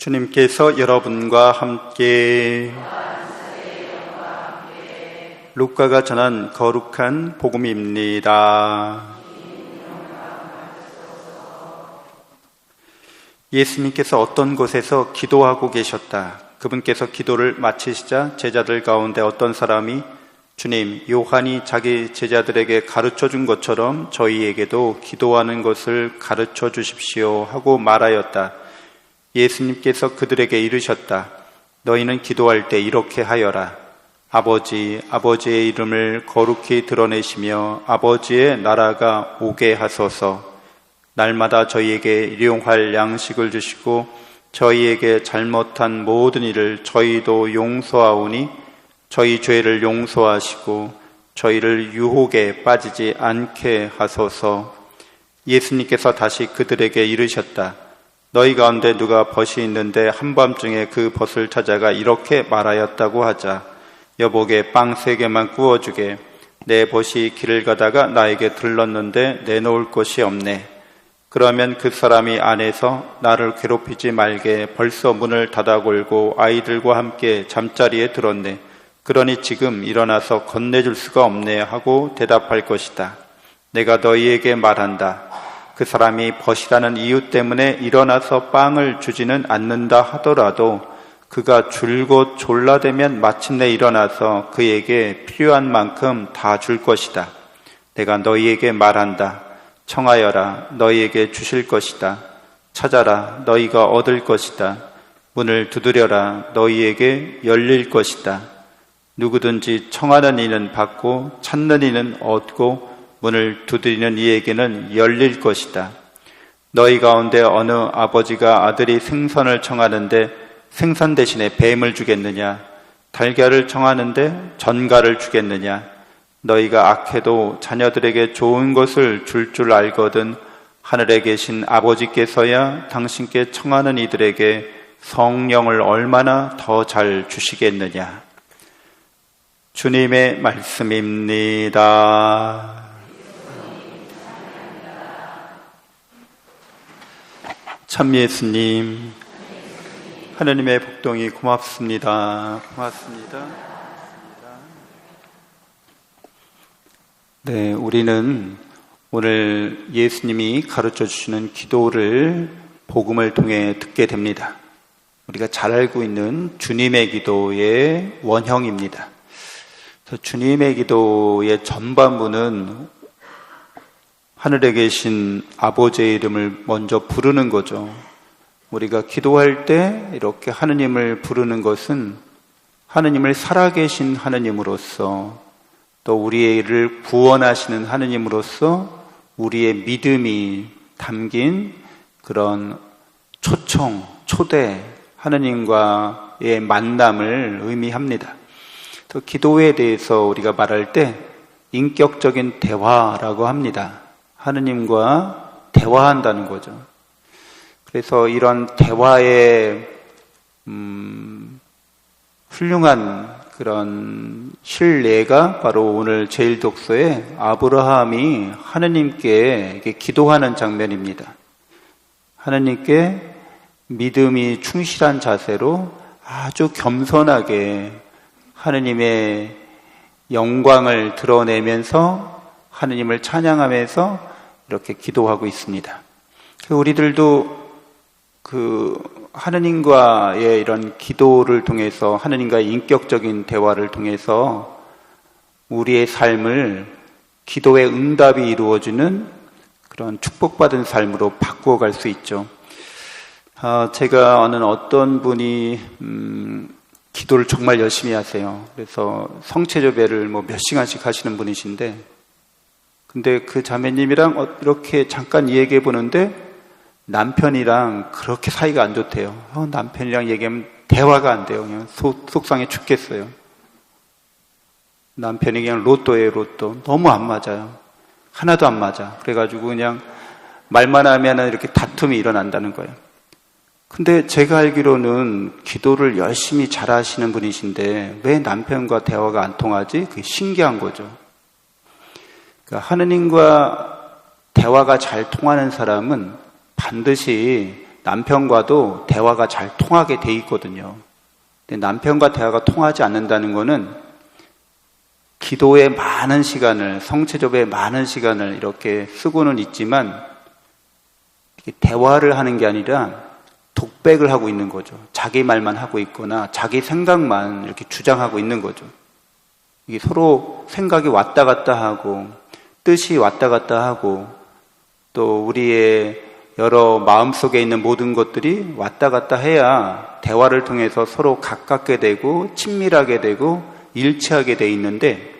주님께서 여러분과 함께 루카가 전한 거룩한 복음입니다. 예수님께서 어떤 곳에서 기도하고 계셨다. 그분께서 기도를 마치시자 제자들 가운데 어떤 사람이 주님, 요한이 자기 제자들에게 가르쳐 준 것처럼 저희에게도 기도하는 것을 가르쳐 주십시오 하고 말하였다. 예수님께서 그들에게 이르셨다. 너희는 기도할 때 이렇게 하여라. 아버지, 아버지의 이름을 거룩히 드러내시며 아버지의 나라가 오게 하소서. 날마다 저희에게 일용할 양식을 주시고 저희에게 잘못한 모든 일을 저희도 용서하오니 저희 죄를 용서하시고 저희를 유혹에 빠지지 않게 하소서. 예수님께서 다시 그들에게 이르셨다. 너희 가운데 누가 벗이 있는데 한밤중에 그 벗을 찾아가 이렇게 말하였다고 하자. 여보게 빵세 개만 구워주게. 내 벗이 길을 가다가 나에게 들렀는데 내놓을 곳이 없네. 그러면 그 사람이 안에서 나를 괴롭히지 말게 벌써 문을 닫아 걸고 아이들과 함께 잠자리에 들었네. 그러니 지금 일어나서 건네줄 수가 없네 하고 대답할 것이다. 내가 너희에게 말한다. 그 사람이 벗이라는 이유 때문에 일어나서 빵을 주지는 않는다 하더라도 그가 줄곧 졸라대면 마침내 일어나서 그에게 필요한 만큼 다 줄 것이다. 내가 너희에게 말한다. 청하여라. 너희에게 주실 것이다. 찾아라. 너희가 얻을 것이다. 문을 두드려라. 너희에게 열릴 것이다. 누구든지 청하는 이는 받고 찾는 이는 얻고 문을 두드리는 이에게는 열릴 것이다. 너희 가운데 어느 아버지가 아들이 생선을 청하는데 생선 대신에 뱀을 주겠느냐? 달걀을 청하는데 전갈을 주겠느냐? 너희가 악해도 자녀들에게 좋은 것을 줄줄 줄 알거든 하늘에 계신 아버지께서야 당신께 청하는 이들에게 성령을 얼마나 더 잘 주시겠느냐? 주님의 말씀입니다. 참 예수님, 하나님의 복동이 고맙습니다. 고맙습니다. 네, 우리는 오늘 예수님이 가르쳐 주시는 기도를 복음을 통해 듣게 됩니다. 우리가 잘 알고 있는 주님의 기도의 원형입니다. 주님의 기도의 전반부는 하늘에 계신 아버지의 이름을 먼저 부르는 거죠. 우리가 기도할 때 이렇게 하느님을 부르는 것은 하느님을 살아계신 하느님으로서 또 우리를 구원하시는 하느님으로서 우리의 믿음이 담긴 그런 초청, 초대, 하느님과의 만남을 의미합니다. 또 기도에 대해서 우리가 말할 때 인격적인 대화라고 합니다. 하느님과 대화한다는 거죠. 그래서 이런 대화의 음, 훌륭한 그런 실례가 바로 오늘 제일 독서에 아브라함이 하느님께 기도하는 장면입니다. 하느님께 믿음이 충실한 자세로 아주 겸손하게 하느님의 영광을 드러내면서 하느님을 찬양하면서 이렇게 기도하고 있습니다. 그 우리들도 그 하느님과의 이런 기도를 통해서 하느님과의 인격적인 대화를 통해서 우리의 삶을 기도의 응답이 이루어지는 그런 축복받은 삶으로 바꾸어 갈 수 있죠. 아, 제가 아는 어떤 분이 음, 기도를 정말 열심히 하세요. 그래서 성체 조배를 뭐 몇 시간씩 하시는 분이신데 근데 그 자매님이랑 어, 이렇게 잠깐 얘기해 보는데 남편이랑 그렇게 사이가 안 좋대요. 어, 남편이랑 얘기하면 대화가 안 돼요. 그냥 속, 속상해 죽겠어요. 남편이 그냥 로또예요, 로또. 너무 안 맞아요. 하나도 안 맞아. 그래가지고 그냥 말만 하면 이렇게 다툼이 일어난다는 거예요. 근데 제가 알기로는 기도를 열심히 잘 하시는 분이신데 왜 남편과 대화가 안 통하지? 그게 신기한 거죠. 그러니까 하느님과 대화가 잘 통하는 사람은 반드시 남편과도 대화가 잘 통하게 돼 있거든요. 근데 남편과 대화가 통하지 않는다는 거는 기도에 많은 시간을, 성체접에 많은 시간을 이렇게 쓰고는 있지만 대화를 하는 게 아니라 독백을 하고 있는 거죠. 자기 말만 하고 있거나 자기 생각만 이렇게 주장하고 있는 거죠. 이게 서로 생각이 왔다 갔다 하고 뜻이 왔다 갔다 하고 또 우리의 여러 마음속에 있는 모든 것들이 왔다 갔다 해야 대화를 통해서 서로 가깝게 되고 친밀하게 되고 일치하게 돼 있는데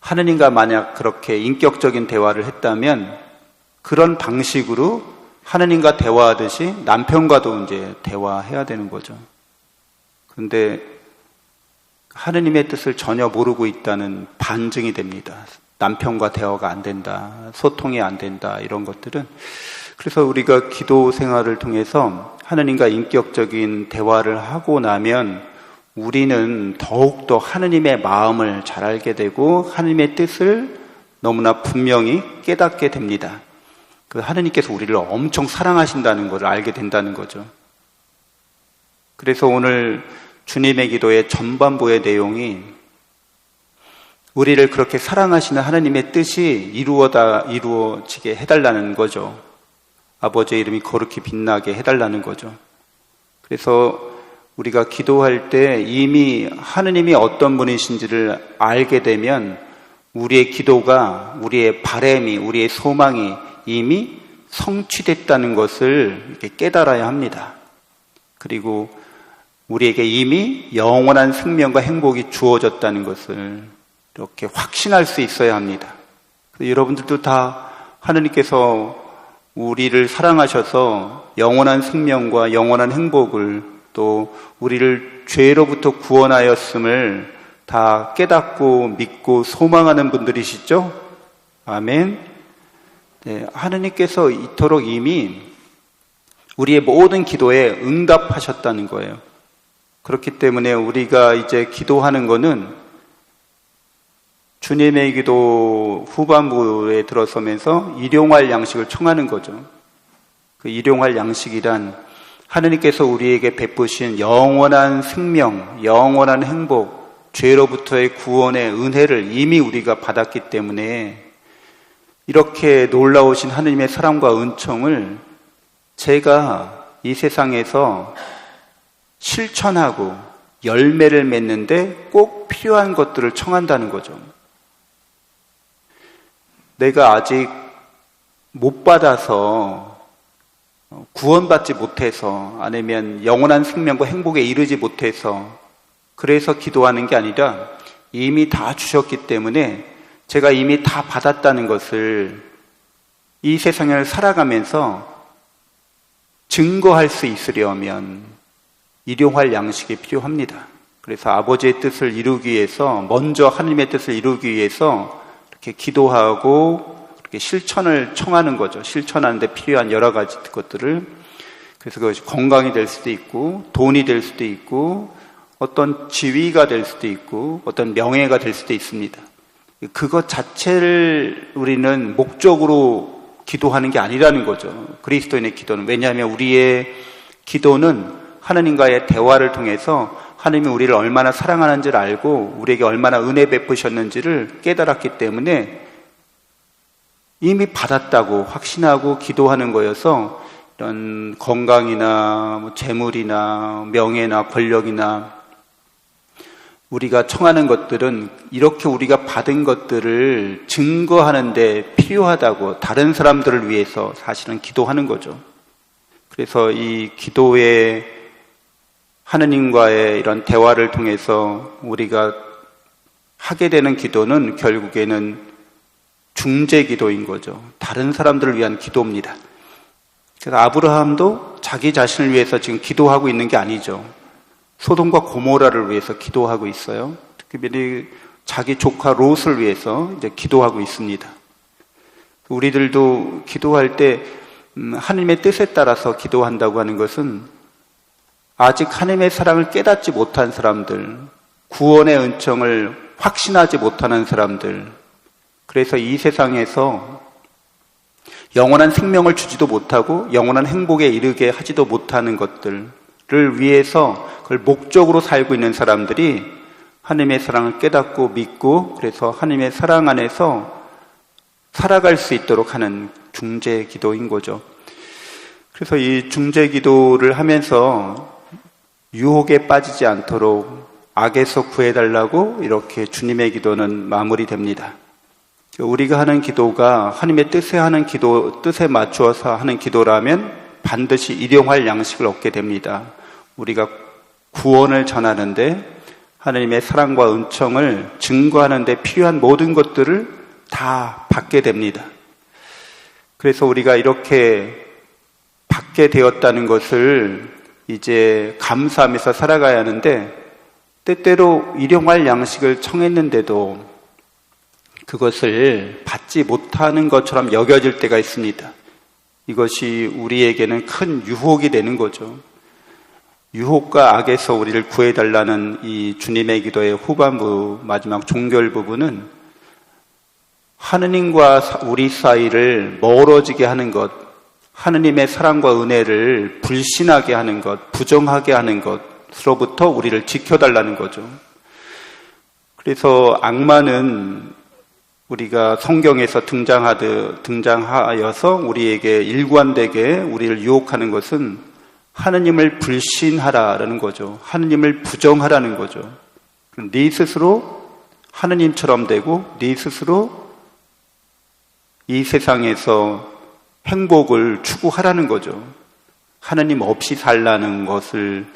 하느님과 만약 그렇게 인격적인 대화를 했다면 그런 방식으로 하느님과 대화하듯이 남편과도 이제 대화해야 되는 거죠. 그런데 하느님의 뜻을 전혀 모르고 있다는 반증이 됩니다. 남편과 대화가 안 된다, 소통이 안 된다, 이런 것들은. 그래서 우리가 기도 생활을 통해서 하느님과 인격적인 대화를 하고 나면 우리는 더욱더 하느님의 마음을 잘 알게 되고 하느님의 뜻을 너무나 분명히 깨닫게 됩니다. 그 하느님께서 우리를 엄청 사랑하신다는 것을 알게 된다는 거죠. 그래서 오늘 주님의 기도의 전반부의 내용이 우리를 그렇게 사랑하시는 하나님의 뜻이 이루어다 이루어지게 해달라는 거죠. 아버지의 이름이 거룩히 빛나게 해달라는 거죠. 그래서 우리가 기도할 때 이미 하느님이 어떤 분이신지를 알게 되면 우리의 기도가 우리의 바램이 우리의 소망이 이미 성취됐다는 것을 깨달아야 합니다. 그리고 우리에게 이미 영원한 생명과 행복이 주어졌다는 것을 이렇게 확신할 수 있어야 합니다. 여러분들도 다 하느님께서 우리를 사랑하셔서 영원한 생명과 영원한 행복을 또 우리를 죄로부터 구원하였음을 다 깨닫고 믿고 소망하는 분들이시죠? 아멘. 네, 하느님께서 이토록 이미 우리의 모든 기도에 응답하셨다는 거예요. 그렇기 때문에 우리가 이제 기도하는 것은 주님의 기도 후반부에 들어서면서 일용할 양식을 청하는 거죠. 그 일용할 양식이란 하느님께서 우리에게 베푸신 영원한 생명, 영원한 행복, 죄로부터의 구원의 은혜를 이미 우리가 받았기 때문에 이렇게 놀라우신 하느님의 사랑과 은총을 제가 이 세상에서 실천하고 열매를 맺는데 꼭 필요한 것들을 청한다는 거죠. 내가 아직 못 받아서 구원받지 못해서 아니면 영원한 생명과 행복에 이르지 못해서 그래서 기도하는 게 아니라 이미 다 주셨기 때문에 제가 이미 다 받았다는 것을 이 세상을 살아가면서 증거할 수 있으려면 일용할 양식이 필요합니다. 그래서 아버지의 뜻을 이루기 위해서 먼저 하나님의 뜻을 이루기 위해서 이렇게 기도하고 이렇게 실천을 청하는 거죠. 실천하는데 필요한 여러 가지 것들을 그래서 그것이 건강이 될 수도 있고 돈이 될 수도 있고 어떤 지위가 될 수도 있고 어떤 명예가 될 수도 있습니다. 그것 자체를 우리는 목적으로 기도하는 게 아니라는 거죠. 그리스도인의 기도는. 왜냐하면 우리의 기도는 하나님과의 대화를 통해서 하나님이 우리를 얼마나 사랑하는지를 알고 우리에게 얼마나 은혜 베푸셨는지를 깨달았기 때문에 이미 받았다고 확신하고 기도하는 거여서 이런 건강이나 뭐 재물이나 명예나 권력이나 우리가 청하는 것들은 이렇게 우리가 받은 것들을 증거하는데 필요하다고 다른 사람들을 위해서 사실은 기도하는 거죠. 그래서 이 기도의 하느님과의 이런 대화를 통해서 우리가 하게 되는 기도는 결국에는 중재 기도인 거죠. 다른 사람들을 위한 기도입니다. 그래서 아브라함도 자기 자신을 위해서 지금 기도하고 있는 게 아니죠. 소돔과 고모라를 위해서 기도하고 있어요. 특별히 자기 조카 롯을 위해서 이제 기도하고 있습니다. 우리들도 기도할 때 음, 하나님의 뜻에 따라서 기도한다고 하는 것은 아직 하나님의 사랑을 깨닫지 못한 사람들, 구원의 은총을 확신하지 못하는 사람들, 그래서 이 세상에서 영원한 생명을 주지도 못하고 영원한 행복에 이르게 하지도 못하는 것들을 위해서 그걸 목적으로 살고 있는 사람들이 하나님의 사랑을 깨닫고 믿고 그래서 하나님의 사랑 안에서 살아갈 수 있도록 하는 중재 기도인 거죠. 그래서 이 중재 기도를 하면서 유혹에 빠지지 않도록 악에서 구해달라고 이렇게 주님의 기도는 마무리됩니다. 우리가 하는 기도가 하나님의 뜻에 하는 기도, 뜻에 맞추어서 하는 기도라면 반드시 일용할 양식을 얻게 됩니다. 우리가 구원을 전하는데 하나님의 사랑과 은총을 증거하는데 필요한 모든 것들을 다 받게 됩니다. 그래서 우리가 이렇게 받게 되었다는 것을 이제 감사하면서 살아가야 하는데 때때로 일용할 양식을 청했는데도 그것을 받지 못하는 것처럼 여겨질 때가 있습니다. 이것이 우리에게는 큰 유혹이 되는 거죠. 유혹과 악에서 우리를 구해달라는 이 주님의 기도의 후반부 마지막 종결 부분은 하느님과 우리 사이를 멀어지게 하는 것, 하느님의 사랑과 은혜를 불신하게 하는 것, 부정하게 하는 것으로부터 우리를 지켜달라는 거죠. 그래서 악마는 우리가 성경에서 등장하듯 등장하여서 우리에게 일관되게 우리를 유혹하는 것은 하느님을 불신하라라는 거죠. 하느님을 부정하라는 거죠. 네 스스로 하느님처럼 되고 네 스스로 이 세상에서 행복을 추구하라는 거죠. 하느님 없이 살라는 것을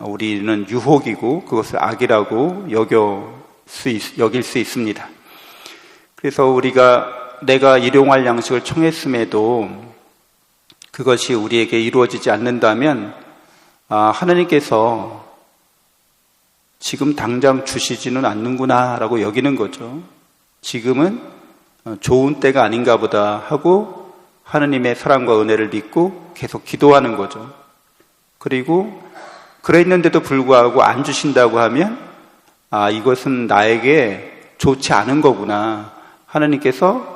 우리는 유혹이고 그것을 악이라고 여겨 수 있, 여길 수 있습니다. 그래서 우리가 내가 일용할 양식을 청했음에도 그것이 우리에게 이루어지지 않는다면 아, 하나님께서 지금 당장 주시지는 않는구나라고 여기는 거죠. 지금은 어, 좋은 때가 아닌가 보다 하고 하느님의 사랑과 은혜를 믿고 계속 기도하는 거죠. 그리고 그랬는데도 불구하고 안 주신다고 하면 아, 이것은 나에게 좋지 않은 거구나. 하나님께서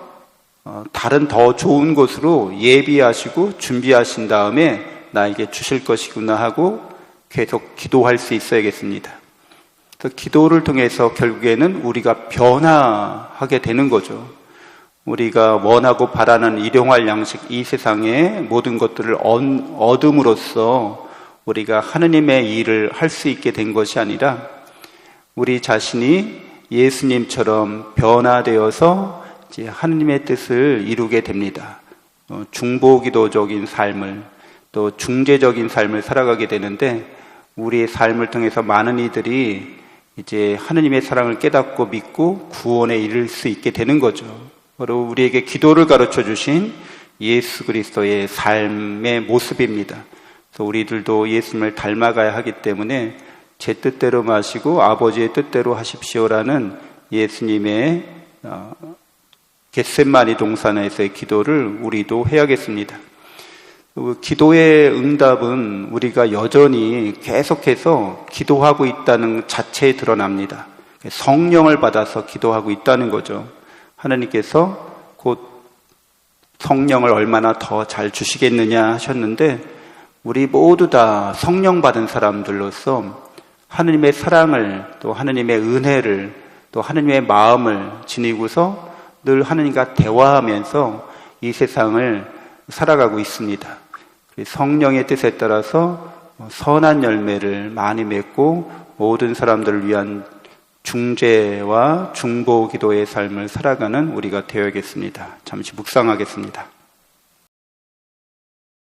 어, 다른 더 좋은 곳으로 예비하시고 준비하신 다음에 나에게 주실 것이구나 하고 계속 기도할 수 있어야겠습니다. 기도를 통해서 결국에는 우리가 변화하게 되는 거죠. 우리가 원하고 바라는 일용할 양식 이 세상의 모든 것들을 얻음으로써 우리가 하느님의 일을 할 수 있게 된 것이 아니라 우리 자신이 예수님처럼 변화되어서 하느님의 뜻을 이루게 됩니다. 어, 중보기도적인 삶을 또 중재적인 삶을 살아가게 되는데 우리의 삶을 통해서 많은 이들이 이제 하느님의 사랑을 깨닫고 믿고 구원에 이를 수 있게 되는 거죠. 바로 우리에게 기도를 가르쳐 주신 예수 그리스도의 삶의 모습입니다. 그래서 우리들도 예수님을 닮아가야 하기 때문에 제 뜻대로 마시고 아버지의 뜻대로 하십시오라는 예수님의 어, 겟셋마니 동산에서의 기도를 우리도 해야겠습니다. 그 기도의 응답은 우리가 여전히 계속해서 기도하고 있다는 자체에 드러납니다. 성령을 받아서 기도하고 있다는 거죠. 하나님께서 곧 성령을 얼마나 더 잘 주시겠느냐 하셨는데 우리 모두 다 성령 받은 사람들로서 하느님의 사랑을 또 하느님의 은혜를 또 하느님의 마음을 지니고서 늘 하느님과 대화하면서 이 세상을 살아가고 있습니다. 성령의 뜻에 따라서 선한 열매를 많이 맺고 모든 사람들을 위한 중재와 중보 기도의 삶을 살아가는 우리가 되어야겠습니다. 잠시 묵상하겠습니다.